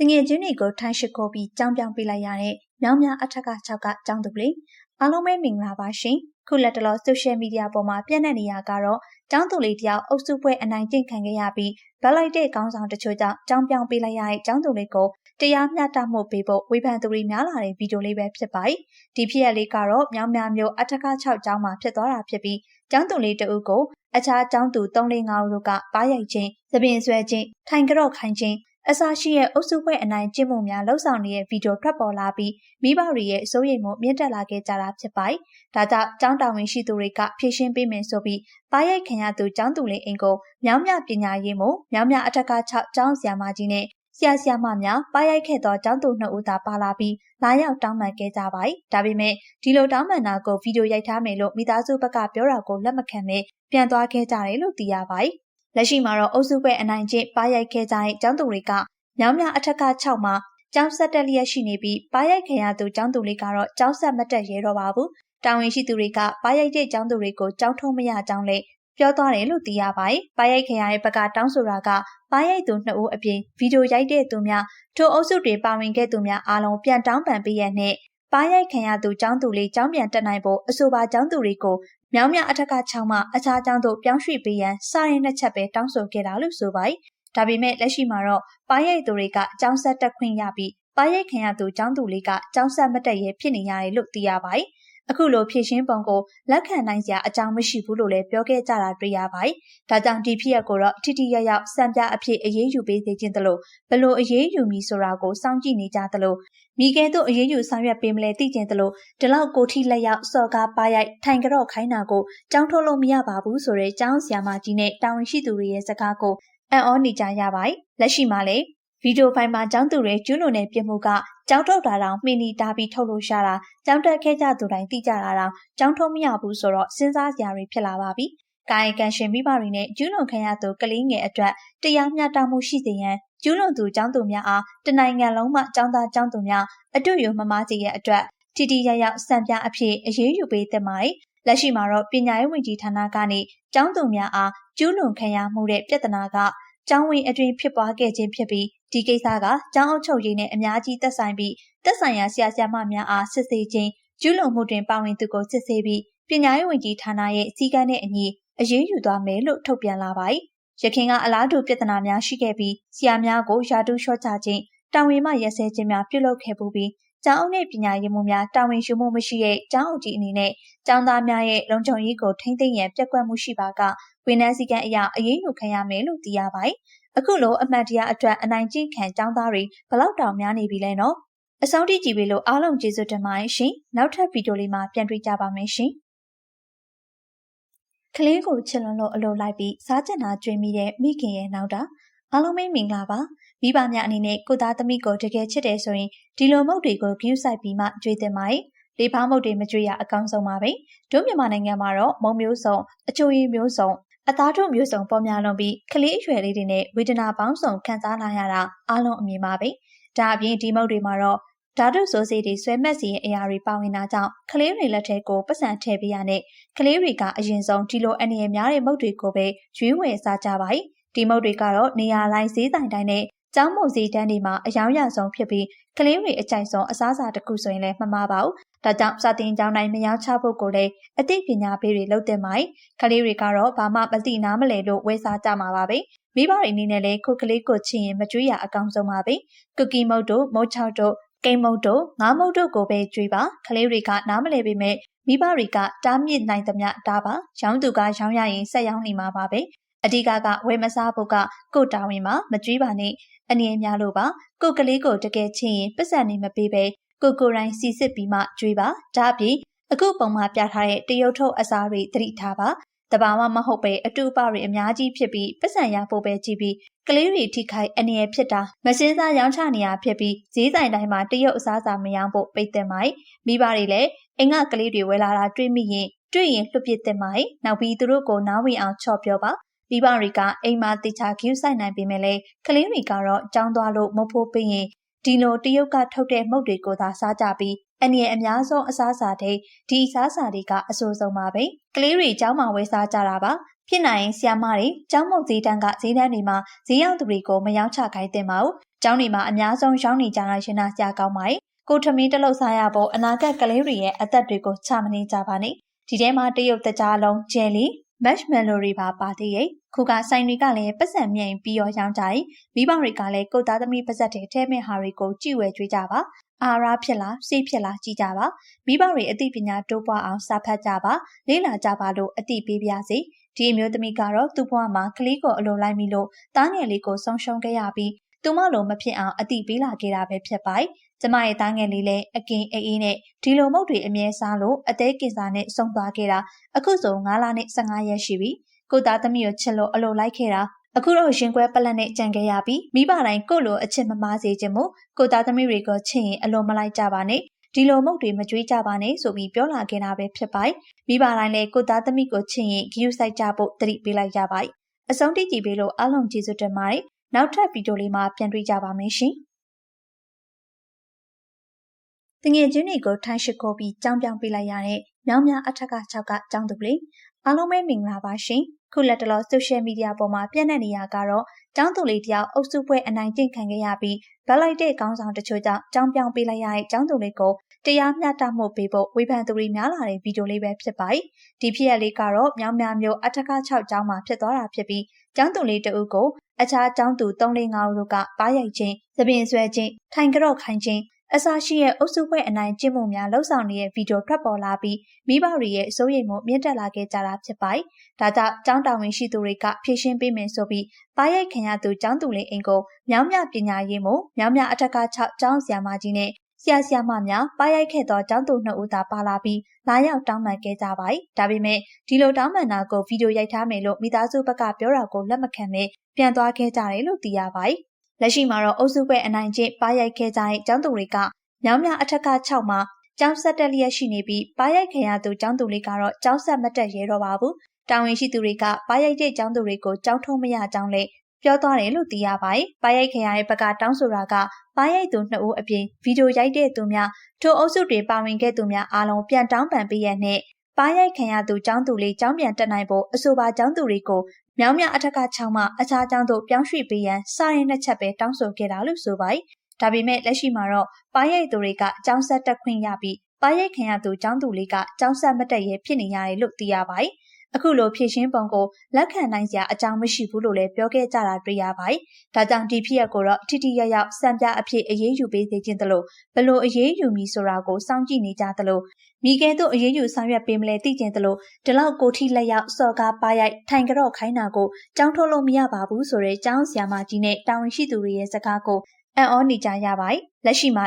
တငယ်ချင်းတွေကိုထိုင်းရှိခိုးပြီးကြောင်းပြောင်းပေးလိုက်ရတဲ့မြောင်းများအထက်က6ကကြောင်းသူလေးအားလုံးပဲမင်္ဂလာပါရှင်ခုလက်တလောဆိုရှယ်မီဒီယာပေါ်မှာပြန့်နှံ့နေရကတော့ကျောင်းသူလေးတယောက်အုပ်စုပွဲအနိုင်ကျင့်ခံခဲ့ရပြီးဗက်လိုက်တဲ့ခေါင်းဆောင်တချို့ကြောင့်ကြောင်းပြောင်းပေးလိုက်ရတဲ့ကျောင်းသူလေးကိုတရားမျှတမှုပေးဖို့ဝေဖန်သူတွေများလာတဲ့ဗီဒီယိုလေးပဲဖြစ်ပါတယ်။ဒီဖြစ်ရလေးကတော့မြောင်းများမျိုးအထက်က6ကျောင်းမှာဖြစ်သွားတာဖြစ်ပြီးကျောင်းသူလေးတအုပ်ကိုအခြားကျောင်းသူ3-5ဦးတို့ကပါရိုက်ခြင်း၊သပင်ဆွဲခြင်း၊ထိုင်ကြော့ခိုင်းခြင်း အစာရှိရဲ့အုပ်စုဖွဲ့အနိုင်ကျင့်မှုများလှုပ်ဆောင်နေတဲ့ဗီဒီယိုထွက်ပေါ်လာပြီးမိဘတွေရဲ့စိုးရိမ်မှုမြင့်တက်လာခဲ့ကြတာဖြစ်ပါတယ်။ဒါကြောင့်ကျောင်းတာဝန်ရှိသူတွေကဖြည့်ရှင်းပေးမယ်ဆိုပြီးပါရိုက်ခံရသူကျောင်းသူလေးအိမ်ကိုမြောင်းမြပညာရေးမှုမြောင်းမြအထက်က6ကျောင်းဆရာမကြီးနဲ့ဆရာဆရာမများပါရိုက်ခဲ့သောကျောင်းသူနှစ်ဦးသာပါလာပြီးလာရောက်တောင်းပန်ခဲ့ကြပါတယ်။ဒါပေမဲ့ဒီလိုတောင်းပန်တာကိုဗီဒီယိုရိုက်ထားမယ်လို့မိသားစုဘက်ကပြောတာကိုလက်မခံဘဲပြန်သွားခဲ့ကြတယ်လို့သိရပါတယ် လက်ရှိမှာတော့အုပ်စုပဲအနိုင်ကျင့်ပါရိုက်ခဲ့ကြတဲ့ကျောင်းသူတွေကမြောင်းမြအထက်က6မှာကျောင်းဆက်တက်လျက်ရှိနေပြီးပါရိုက်ခံရသူကျောင်းသူလေးကတော့ကျောင်းဆက်မတက်ရဲတော့ပါဘူး။တာဝန်ရှိသူတွေကပါရိုက်တဲ့ကျောင်းသူတွေကိုကျောင်းထုံးမရကြောင်းလည်းပြောသွားတယ်လို့သိရပါတယ်။ပါရိုက်ခံရတဲ့ဘက်ကတောင်းဆိုတာကပါရိုက်သူနှစ်ဦးအပြင်ဗီဒီယိုရိုက်တဲ့သူများထိုအုပ်စုတွေပါဝင်ခဲ့သူများအားလုံးပြန်တောင်းပန်ပေးရတဲ့ပါရိုက်ခံရသူကျောင်းသူလေးကျောင်းပြန်တက်နိုင်ဖို့အဆိုပါကျောင်းသူတွေကို မြောင်းမြအထက်က6မှအခြားကျောင်းသို့ပြောင်းရွှေ့ပေးရန်စာရင်နှစ်ချက်ပဲတောင်းဆိုခဲ့တာလို့ဆိုပါတယ်။ဒါပေမဲ့လက်ရှိမှာတော့ပါရိုက်သူတွေကကျောင်းဆက်တက်ခွင့်ရပြီးပါရိုက်ခံရသူကျောင်းသူလေးကကျောင်းဆက်မတက်ရဲဖြစ်နေရတယ်လို့သိရပါတယ်။ အခုလိုဖြည့်ရှင်းပုံကိုလက်ခံနိုင်စရာအကြောင်းမရှိဘူးလို့လည်းပြောခဲ့ကြတာတွေ့ရပါတယ်။ဒါကြောင့်ဒီဖြစ်ရပ်ကိုတော့ထိထိရရောက်စံပြအဖြစ်အရေးယူပေးသေးခြင်းတလို့ဘလို့အရေးယူမည်ဆိုတာကိုစောင့်ကြည့်နေကြသလိုမိကဲတို့အရေးယူဆောင်ရွက်ပေးမလဲသိကျင်သလိုဒီလောက်ကိုထိလက်ရောက်စော်ကားပါရိုက်ထိုင်ကြော့ခိုင်းတာကိုကြောင်းထုတ်လို့မရပါဘူးဆိုတဲ့ကျောင်းဆရာမကြီးနဲ့တာဝန်ရှိသူတွေရဲ့စကားကိုအံ့ဩနေကြရပါတယ်။လက်ရှိမှာလည်း ဗီဒီယိုဖိုင်မှာကျောင်းသူတွေကျူးလွန်တဲ့ပြစ်မှုကကျောင်းထုတ်တာတောင်မှီနီတာပြီးထုတ်လို့ရှာတာကျောင်းတက်ခဲ့ကြသူတိုင်းသိကြတာတောင်ကျောင်းထုတ်မရဘူးဆိုတော့စဉ်းစားစရာတွေဖြစ်လာပါပြီ။ကာယကံရှင်မိဘတွေနဲ့ကျူးလွန်ခံရသူကလေးငယ်အတွက်တရားမျှတမှုရှိစေရန်ကျူးလွန်သူကျောင်းသူများအားတနိုင်ငံလုံးမှကျောင်းသားကျောင်းသူများအတူယူမမားစေရအတွက်တီတီရရောက်စံပြအဖြစ်အရေးယူပေးသင့်ပါတယ်။လက်ရှိမှာတော့ပညာရေးဝန်ကြီးဌာနကနေကျောင်းသူများအားကျူးလွန်ခံရမှုတဲ့ပြဿနာက ကျောင်းဝင်အတွင်ဖြစ်ပွားခဲ့ခြင်းဖြစ်ပြီးဒီကိစ္စကကျောင်းအုပ်ချုပ်ရေးနဲ့အများကြီးသက်ဆိုင်ပြီးသက်ဆိုင်ရာဆရာဆရာမများအားစစ်ဆေးခြင်းကျူးလွန်မှုတွင်ပါဝင်သူကိုစစ်ဆေးပြီးပညာရေးဝန်ကြီးဌာနရဲ့စည်းကမ်းနဲ့အညီအရေးယူသွားမယ်လို့ထုတ်ပြန်လာပါတယ်။ရခိုင်ကအလားတူပြဿနာများရှိခဲ့ပြီးဆရာများကိုယာတုလျှော့ချခြင်းတာဝန်မှရက်စဲခြင်းများပြုလုပ်ခဲ့ပူပြီး ကျောင်းအုပ်နဲ့ပညာရေးမှူးများတာဝန်ယူမှုမရှိတဲ့ကျောင်းအုပ်ကြီးအနေနဲ့ကျောင်းသားများရဲ့လုံခြုံရေးကိုထိမ့်သိမ်းရန်ပြက်ကွက်မှုရှိပါကဝန်ထမ်းစည်းကမ်းအရအရေးယူခံရမယ်လို့သိရပါတယ်။အခုလိုအမှန်တရားအတွက်အနိုင်ကျင့်ခံကျောင်းသားတွေဘလောက်တောင်များနေပြီလဲနော်။အဆုံးထိကြည့်ပြီးလို့အားလုံးကျေးဇူးတင်ပါတယ်ရှင်။နောက်ထပ်ဗီဒီယိုလေးမှာပြန်တွေ့ကြပါမယ်ရှင်။ကလေးကိုချစ်လွန်လို့အလိုလိုက်ပြီးစားကျင်တာကြွေးမိတဲ့မိခင်ရဲ့နောက်တာ အားလုံးမင်္ဂလာပါမိဘများအနေနဲ့ကိုသားသမီးကိုတကယ်ချစ်တယ်ဆိုရင်ဒီလိုမုတ်တွေကိုဂရုစိုက်ပြီးမှကြွေးတင်ပါတယ်လေဖားမုတ်တွေမကြွေးရအကောင်းဆုံးပါပဲတို့မြန်မာနိုင်ငံမှာတော့မုံမျိုးစုံအချိုရည်မျိုးစုံအသားတို့မျိုးစုံပေါ်များလွန်ပြီးကလေးအရွယ်လေးတွေနဲ့ဝေဒနာပေါင်းစုံခံစားလာရတာအားလုံးအမြင်ပါပဲဒါအပြင်ဒီမုတ်တွေမှာတော့ဓာတုဆိုးစေးတွေဆွဲမက်စီရဲ့အရာတွေပါဝင်တာကြောင့်ကလေးတွေလက်ထဲကိုပတ်စံထည့်ပေးရတဲ့ကလေးတွေကအရင်ဆုံးဒီလိုအနေအများတဲ့မုတ်တွေကိုပဲရွေးဝယ်စားကြပါ යි ဒီမုတ်တွေကတော့နေရာတိုင်းဈေးဆိုင်တိုင်းနဲ့ကျောင်းမုံစီတန်းတွေမှာအယောင်ရဆုံးဖြစ်ပြီးကလေးတွေအကြိုက်ဆုံးအစားအစာတစ်ခုဆိုရင်လည်းမမှားပါဘူး။ဒါကြောင့်စာတင်ကျောင်းတိုင်းမယောင်းချဖို့ကိုလည်းအသိပညာပေးတွေလုပ်တင်ပါ යි ။ကလေးတွေကတော့ဘာမှမသိနားမလဲလို့ဝယ်စားကြမှာပါပဲ။မိဘတွေအနေနဲ့လည်းခုကလေးကိုချစ်ရင်မကြွေးရအကောင်းဆုံးပါပဲ။ကုကီမုတ်တို့မုတ်ချောက်တို့ကိမုတ်တို့ငါးမုတ်တို့ကိုပဲကြွေးပါကလေးတွေကနားမလဲပေမဲ့မိဘတွေကတားမြစ်နိုင်သမျှတားပါရောင်းသူကရောင်းရရင်ဆက်ရောင်းနေမှာပါပဲ အဓိကကဝယ်မစားဖို့ကကိုတာဝန်မှာမကြွေးပါနဲ့အနေအများလို့ပါကိုကလေးကိုတကယ်ချင်းရင်ပတ်စံနေမပေးပဲကိုကိုရိုင်းစီစစ်ပြီးမှကြွေးပါဒါအပြင်အခုပုံမှာပြထားတဲ့တရုတ်ထုတ်အစားတွေသတိထားပါတဘာမှမဟုတ်ပဲအတူပတွေအများကြီးဖြစ်ပြီးပတ်စံရဖို့ပဲကြည့်ပြီးကလေးတွေထိခိုက်အနေရဖြစ်တာမစင်းစားရောင်းချနေရဖြစ်ပြီးဈေးဆိုင်တိုင်းမှာတရုတ်အစားအစာမရောင်းဖို့ပိတ်တဲ့မိုက်မိဘတွေလည်းအင်္ဂကလေးတွေဝယ်လာတာတွေးမိရင်တွေ့ရင်လွတ်ပစ်တဲ့မိုက်နောက်ပြီးသူတို့ကိုနားဝင်အောင်ချော့ပြောပါ မိဘတွေကအိမ်မှာတေချာဂယူးဆိုင်နိုင်ပေမဲ့လည်းကလေးတွေကတော့ကြောင်းသွားလို့မဖို့ပေးရင်ဒီလိုတရုတ်ကထုတ်တဲ့မုတ်တွေကိုသာစားကြပြီးအနည်းအများဆုံးအစားအစာတွေဒီအစားအစာတွေကအဆိုးဆုံးပါပဲကလေးတွေကျောင်းမှာဝယ်စားကြတာပါဖြစ်နိုင်ရင်ဆီယာမတွေကျောင်းမုတ်ဈေးတန်းကဈေးတန်းတွေမှာဈေးရောက်သူတွေကိုမယောင်းချခိုင်းတင်ပါဘူးကျောင်းတွေမှာအများဆုံးရောင်းနေကြတာရင်နာစရာကောင်းပါတယ်။ကိုထမင်းတလုံးစားရဖို့အနာဂတ်ကလေးတွေရဲ့အသက်တွေကိုချမနေကြပါနဲ့။ဒီထဲမှာတရုတ်တကြားလုံးဂျယ်လီ မက်ရှ်မယ်လိုတွေပါပါသေးရဲ့ခုကဆိုင်တွေကလည်းပတ်စံမြိုင်ပြီးရောရောင်းကြတယ်မိဘတွေကလည်းကိုသားသမီးပတ်စက်တွေထဲမဲ့ဟာတွေကိုကြည့်ဝဲကြွေးကြပါအာရာဖြစ်လားစိတ်ဖြစ်လားကြည့်ကြပါမိဘတွေအသိပညာတိုးပွားအောင်စာဖတ်ကြပါလေ့လာကြပါလို့အသိပေးပါစေဒီအမျိုးသမီးကတော့သူ့ဘဝမှာကလေးကိုအလိုလိုက်မိလို့တားငယ်လေးကိုဆုံးရှုံးခဲ့ရပြီးသူမလိုမဖြစ်အောင်အတိပေးလာခဲ့တာပဲဖြစ်ပါတယ်။ ကျမရဲ့တားငယ်လေးလည်းအကင်အေးအေးနဲ့ဒီလိုမုတ်တွေအမြဲစားလို့အသေးကင်စာနဲ့ဆုံးသွားခဲ့တာအခုဆို9လနဲ့15ရက်ရှိပြီ။ကိုသားသမီးကိုချစ်လို့အလိုလိုက်ခဲ့တာအခုတော့ရင်ခွဲပလက်နဲ့ကြံခဲ့ရပြီးမိဘတိုင်းကိုလိုအချစ်မမားစေခြင်းမို့ကိုသားသမီးတွေကိုချစ်ရင်အလိုမလိုက်ကြပါနဲ့ဒီလိုမုတ်တွေမကြွေးကြပါနဲ့ဆိုပြီးပြောလာခဲ့တာပဲဖြစ်ပါတယ်မိဘတိုင်းလည်းကိုသားသမီးကိုချစ်ရင်ဂရုစိုက်ကြဖို့တတိပေးလိုက်ကြပါအဆုံးတိကြည့်ပေးလို့အားလုံးကျေးဇူးတင်ပါတယ်နောက်ထပ်ဗီဒီယိုလေးမှာပြန်တွေ့ကြပါမယ်ရှင် တငယ်ချင်းတွေကိုထိုင်းရှိခိုးပြီးကြောင်းပြောင်းပေးလိုက်ရတဲ့မြောင်းများအထက်က6ကကျောင်းသူလေးအားလုံးပဲမင်္ဂလာပါရှင်ခုလက်တလောဆိုရှယ်မီဒီယာပေါ်မှာပြန့်နှံ့နေရကတော့ကျောင်းသူလေးတယောက်အုပ်စုပွဲအနိုင်ကျင့်ခံခဲ့ရပြီးဗက်လိုက်တဲ့ကောင်းဆောင်တချို့ကြောင့်ကြောင်းပြောင်းပေးလိုက်ရတဲ့ကျောင်းသူလေးကိုတရားမျှတမှုပေးဖို့ဝေဖန်သူတွေများလာတဲ့ဗီဒီယိုလေးပဲဖြစ်ပါတယ်ဒီဖြစ်ရလေးကတော့မြောင်းများမျိုးအထက်က6ကျောင်းမှာဖြစ်သွားတာဖြစ်ပြီးကျောင်းသူလေးတအုပ်ကိုအခြားကျောင်းသူ3-5ဦးတို့ကပါရိုက်ခြင်း၊သပင်ဆွဲခြင်း၊ထိုင်ကြော့ခိုင်းခြင်း အစရှိရဲ့အုပ်စုပွဲအနိုင်ကျင့်မှုများလှုပ်ဆောင်နေတဲ့ဗီဒီယိုထွက်ပေါ်လာပြီးမိဘတွေရဲ့စိုးရိမ်မှုမြင့်တက်လာခဲ့ကြတာဖြစ်ပါတယ်။ဒါကြောင့်ကျောင်းတာဝန်ရှိသူတွေကဖြည့်ရှင်းပေးမယ်ဆိုပြီးပါရိုက်ခံရသူကျောင်းသူလေးအိမ်ကိုမြောင်းမြပညာရေးမှုမြောင်းမြအထက်က6ကျောင်းဆရာမကြီးနဲ့ဆရာဆရာမများပါရိုက်ခဲ့သောကျောင်းသူနှစ်ဦးသာပါလာပြီးလာရောက်တောင်းပန်ခဲ့ကြပါတယ်။ဒါပေမဲ့ဒီလိုတောင်းပန်တာကိုဗီဒီယိုရိုက်ထားမယ်လို့မိသားစုဘက်ကပြောတာကိုလက်မခံဘဲပြန်သွားခဲ့ကြတယ်လို့သိရပါတယ်။ လက်ရှိမှာတော့အုပ်စုပွဲအနိုင်ကျင့်ပါရိုက်ခဲ့ကြတဲ့ကျောင်းသူတွေကမြောင်းမြအထက်က6မှာကျောင်းဆက်တက်လျက်ရှိနေပြီးပါရိုက်ခံရသူကျောင်းသူလေးကတော့ကျောင်းဆက်မတက်ရဲတော့ပါဘူး။တာဝန်ရှိသူတွေကပါရိုက်တဲ့ကျောင်းသူတွေကိုကျောင်းထုံးမရကြောင်းလည်းပြောသွားတယ်လို့သိရပါတယ်။ပါရိုက်ခံရတဲ့ဘက်ကတောင်းဆိုတာကပါရိုက်သူနှစ်ဦးအပြင်ဗီဒီယိုရိုက်တဲ့သူများထိုအုပ်စုတွေပါဝင်ခဲ့သူများအားလုံးပြန်တောင်းပန်ပေးရတဲ့ပါရိုက်ခံရသူကျောင်းသူလေးကျောင်းပြန်တက်နိုင်ဖို့အဆိုပါကျောင်းသူတွေကို မြောင်းမြအထက်က6မှအခြားကျောင်းသို့ပြောင်းရွှေ့ပေးရန်စာရင်နှစ်ချက်ပဲတောင်းဆိုခဲ့တာလို့ဆိုပါတယ်။ဒါပေမဲ့လက်ရှိမှာတော့ပါရိုက်သူတွေကကျောင်းဆက်တက်ခွင့်ရပြီးပါရိုက်ခံရသူကျောင်းသူလေးကကျောင်းဆက်မတက်ရဲဖြစ်နေရတယ်လို့သိရပါတယ်။ အခုလိုဖြည့်ရှင်းပုံကိုလက်ခံနိုင်စရာအကြောင်းမရှိဘူးလို့လည်းပြောခဲ့ကြတာတွေ့ရပါတယ်။ဒါကြောင့်ဒီဖြစ်ရပ်ကိုတော့ထိထိရောက်ရောက်စံပြအဖြစ်အရေးယူပေးစေခြင်းတလို့ဘလို့အရေးယူမည်ဆိုတာကိုစောင့်ကြည့်နေကြသလိုမိကဲတို့အရေးယူဆောင်ရွက်ပေးမလဲသိကျင်သလိုဒီလောက်ကိုထိလက်ရောက်စော်ကားပါရိုက်ထိုင်ကြော့ခိုင်းတာကိုကြောင်းထုတ်လို့မရပါဘူးဆိုတဲ့ကျောင်းဆရာမကြီးနဲ့တာဝန်ရှိသူတွေရဲ့စကားကိုအံ့ဩနေကြရပါတယ်။လက်ရှိမှာ